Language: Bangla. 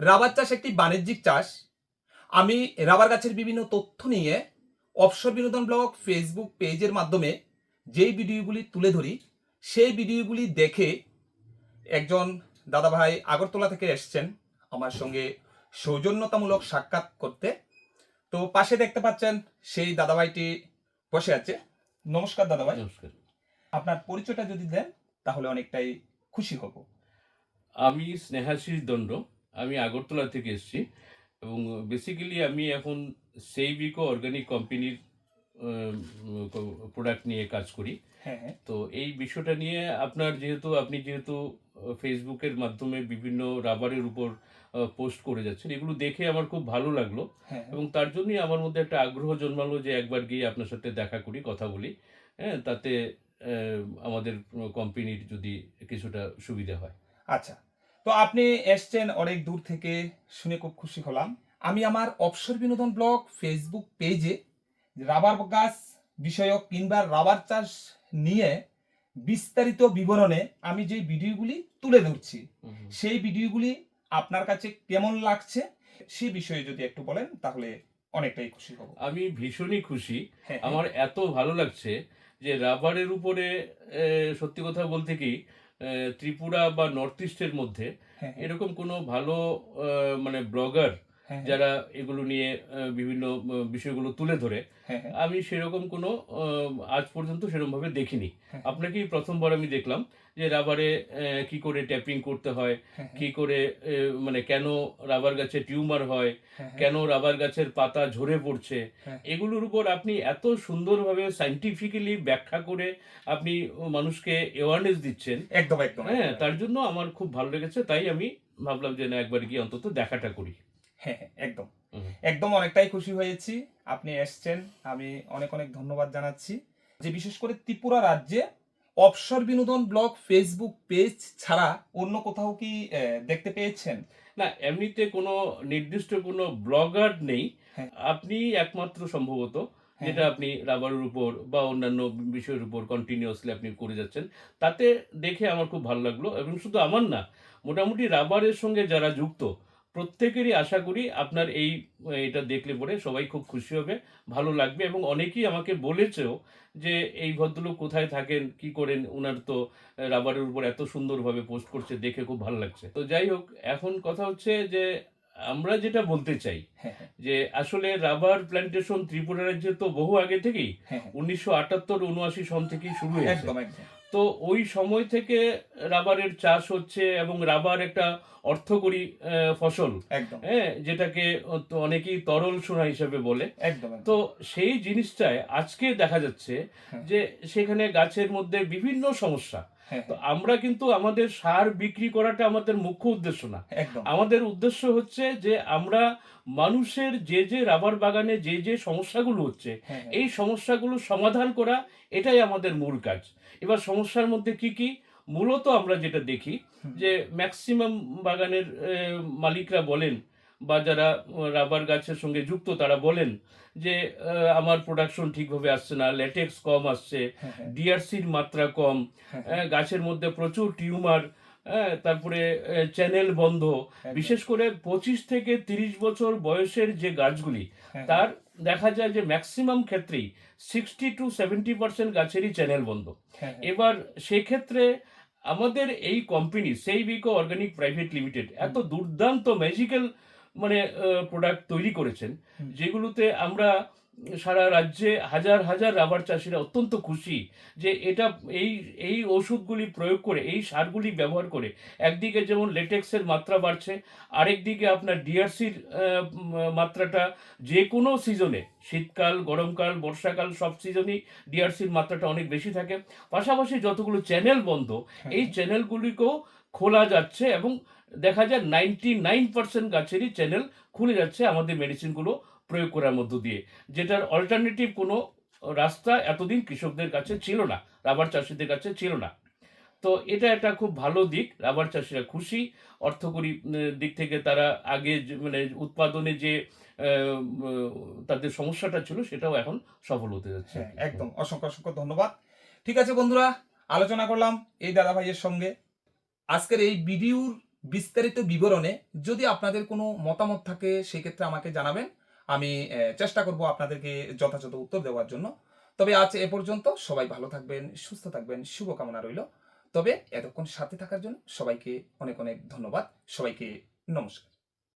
রাবার চাষ একটি বাণিজ্যিক চাষ। আমি রাবার গাছের বিভিন্ন তথ্য নিয়ে অবসর বিনোদন ব্লগ ফেসবুক পেজের মাধ্যমে যেই ভিডিওগুলি তুলে ধরি সেই ভিডিওগুলি দেখে একজন দাদাভাই আগরতলা থেকে এসছেন আমার সঙ্গে সৌজন্যতামূলক সাক্ষাৎ করতে। তো পাশে দেখতে পাচ্ছেন সেই দাদাভাইটি বসে আছে। নমস্কার দাদাভাই। নমস্কার। আপনার পরিচয়টা যদি দেন তাহলে অনেকটাই খুশি হব। আমি স্নেহাশিস দণ্ড। আমি আগরতলা থেকে এসেছি এবং বেসিক্যালি আমি এখন সেইবিকো অর্গানিক কোম্পানির প্রোডাক্ট নিয়ে কাজ করি। হ্যাঁ হ্যাঁ। তো এই বিষয়টা নিয়ে আপনার যেহেতু আপনি যেহেতু ফেসবুকের মাধ্যমে বিভিন্ন রাবারের উপর পোস্ট করে যাচ্ছেন এগুলো দেখে আমার খুব ভালো লাগল। হ্যাঁ। এবং তার জন্যই আমার মধ্যে একটা আগ্রহ জন্মালো যে একবার গিয়ে আপনার সাথে দেখা করি কথা বলি। হ্যাঁ তাতে আমাদের কোম্পানির যদি কিছুটা সুবিধা হয়। আচ্ছা তো আপনি এসছেন অনেক দূর থেকে শুনে খুব খুশি হলাম। আমি আমার অবসর বিনোদন ব্লগ ফেসবুক পেজে রাবার গাছ বিষয়ক কিংবা রাবার চাষ নিয়ে বিস্তারিত বিবরণে আমি যে ভিডিওগুলি তুলে ধরছি সেই ভিডিওগুলি আপনার কাছে কেমন লাগছে সে বিষয়ে যদি একটু বলেন তাহলে অনেকটাই খুশি হব। আমি ভীষণই খুশি। হ্যাঁ আমার এত ভালো লাগছে যে রাবারের উপরে সত্যি কথা বলতে কি ত্রিপুরা বা নর্থ ইস্টের মধ্যে হ্যাঁ এরকম কোনো ভালো মানে ব্লগার হ্যাঁ যারা এগুলো নিয়ে বিভিন্ন বিষয়গুলো তুলে ধরে হ্যাঁ হ্যাঁ। আমি সেরকম কোনো আজ পর্যন্ত সেরকম ভাবে দেখিনি। হ্যাঁ। আপনাকেই প্রথমবার আমি দেখলাম যে রাবারে কি করে ট্যাপিং করতে হয় হ্যাঁ কি করে মানে কেন রাবার গাছে টিউমার হয় হ্যাঁ কেন রাবার গাছের পাতা ঝরে পড়ছে হ্যাঁ। এগুলোর উপর আপনি এত সুন্দরভাবে সাইন্টিফিক্যালি ব্যাখ্যা করে আপনি মানুষকে অ্যাওয়ারনেস দিচ্ছেন। একদম একদম। হ্যাঁ তার জন্য আমার খুব ভালো লেগেছে তাই আমি ভাবলাম যে না একবার গিয়ে অন্তত দেখাটা করি। হ্যাঁ হ্যাঁ, একদম। একদম অনেকটাই খুশি হয়েছি আপনি এসছেন আমি অনেক অনেক ধন্যবাদ জানাচ্ছি। যে বিশেষ করে ত্রিপুরা রাজ্যে অবসর বিনোদন ব্লগ ফেসবুক পেজ ছাড়া অন্য কোথাও কি দেখতে পেয়েছেন? না এমনিতে কোনো নির্দিষ্ট কোনো ব্লগার নেই। হ্যাঁ। আপনি একমাত্র সম্ভবত হ্যাঁ, যেটা আপনি রাবারের উপর বা অন্যান্য বিষয়ের উপর কন্টিনিউয়াসলি আপনি করে যাচ্ছেন। তাতে দেখে আমার খুব ভালো লাগল এবং শুধু আমার না মোটামুটি রাবারের সঙ্গে যারা যুক্ত প্রত্যেকেরই আশা করি আপনার এই এটা দেখলে পরে সবাই খুব খুশি হবে ভালো লাগবে এবং অনেকেই আমাকে বলেছেও যে এই ভদ্রলোক কোথায় থাকেন কি করেন ওনার তো রাবারের উপর এত সুন্দরভাবে পোস্ট করছে দেখে খুব ভালো লাগছে। তো যাই হোক এখন কথা হচ্ছে যে আমরা যেটা বলতে চাই হ্যাঁ হ্যাঁ, যে আসলে রাবার প্ল্যান্টেশন ত্রিপুরা রাজ্যে তো বহু আগে থেকেই হ্যাঁ উনিশশো আটাত্তর উনআশি সন থেকেই শুরু হয়েছে। তো ওই সময় থেকে রাবারের চাষ হচ্ছে এবং রাবার একটা অর্থকরী আহ, ফসল একদম হ্যাঁ যেটাকে অনেকেই তরল সোনা হিসেবে বলে। তো সেই জিনিসটায় আজকে দেখা যাচ্ছে হ্যাঁ। যে সেখানে গাছের মধ্যে বিভিন্ন সমস্যা তো হ্যাঁ, আমরা কিন্তু আমাদের সার বিক্রি করাটা আমাদের মুখ্য উদ্দেশ্য না। আমাদের উদ্দেশ্য হচ্ছে যে আমরা মানুষের যে যে রাবার বাগানে যে যে সমস্যাগুলো হচ্ছে হ্যাঁ হ্যাঁ, এই সমস্যাগুলো সমাধান করা এটাই আমাদের মূল কাজ। এবার সমস্যার মধ্যে কি কি? মূলত আমরা যেটা দেখি যে ম্যাক্সিমাম বাগানের মালিকরা বলেন বা যারা রাবার গাছের সঙ্গে যুক্ত তারা বলেন যে আমার প্রোডাকশন ঠিকভাবে আসছে না ল্যাটেক্স কম আসছে হ্যাঁ হ্যাঁ, ডিআরসির মাত্রা কম হ্যাঁ, গাছের মধ্যে প্রচুর টিউমার তারপরে চ্যানেল বন্ধ। বিশেষ করে পঁচিশ থেকে তিরিশ বছর বয়সের যে গাছগুলি হ্যাঁ, তার দেখা যায় যে ম্যাক্সিমাম ক্ষেত্রেই সিক্সটি টু সেভেন্টি পার্সেন্ট গাছেরই চ্যানেল বন্ধ। হ্যাঁ, হ্যাঁ, এবার সেক্ষেত্রে আমাদের এই কোম্পানি সেই বিকো অর্গানিক প্রাইভেট লিমিটেড এত দুর্দান্ত ম্যাজিক্যাল মানে প্রোডাক্ট তৈরি করেছেন যেগুলোতে আমরা সারা রাজ্যে হাজার হাজার রাবার চাষিরা অত্যন্ত খুশি যে এটা এই এই ওষুধগুলি প্রয়োগ করে এই সারগুলি ব্যবহার করে একদিকে যেমন লেটেক্সের মাত্রা বাড়ছে আরেকদিকে আপনার ডিআরসির মাত্রাটা যে কোনো সিজনে শীতকাল গরমকাল বর্ষাকাল সব সিজনই ডিআরসির মাত্রাটা অনেক বেশি থাকে। পাশাপাশি যতগুলো চ্যানেল বন্ধ হ্যাঁ, এই চ্যানেলগুলিকেও খোলা যাচ্ছে এবং দেখা যায় নাইনটি নাইন পার্সেন্ট গাছেরই চ্যানেল খুলে যাচ্ছে আমাদের মেডিসিনগুলো প্রয়োগ করার মধ্য দিয়ে যেটার অল্টারনেটিভ কোনো রাস্তা এতদিন কৃষকদের কাছে ছিল না রাবার চাষিদের কাছে ছিল না। তো এটা একটা খুব ভালো দিক রাবার চাষিরা খুশি অর্থকরী দিক থেকে তারা আগে মানে উৎপাদনে যে তাদের সমস্যাটা ছিল সেটাও এখন সফল হতে যাচ্ছে। হ্যাঁ, একদম। অসংখ্য অসংখ্য ধন্যবাদ। ঠিক আছে বন্ধুরা আলোচনা করলাম এই দাদা ভাইয়ের সঙ্গে। আজকের এই ভিডিওর বিস্তারিত বিবরণে যদি আপনাদের কোনো মতামত থাকে সেক্ষেত্রে আমাকে জানাবেন। আমি চেষ্টা করব আপনাদেরকে যথাযথ উত্তর দেওয়ার জন্য। তবে আজ এ পর্যন্ত সবাই ভালো থাকবেন, সুস্থ থাকবেন, শুভকামনা রইল। তবে এতক্ষণ সাথে থাকার জন্য সবাইকে অনেক অনেক ধন্যবাদ। সবাইকে নমস্কার।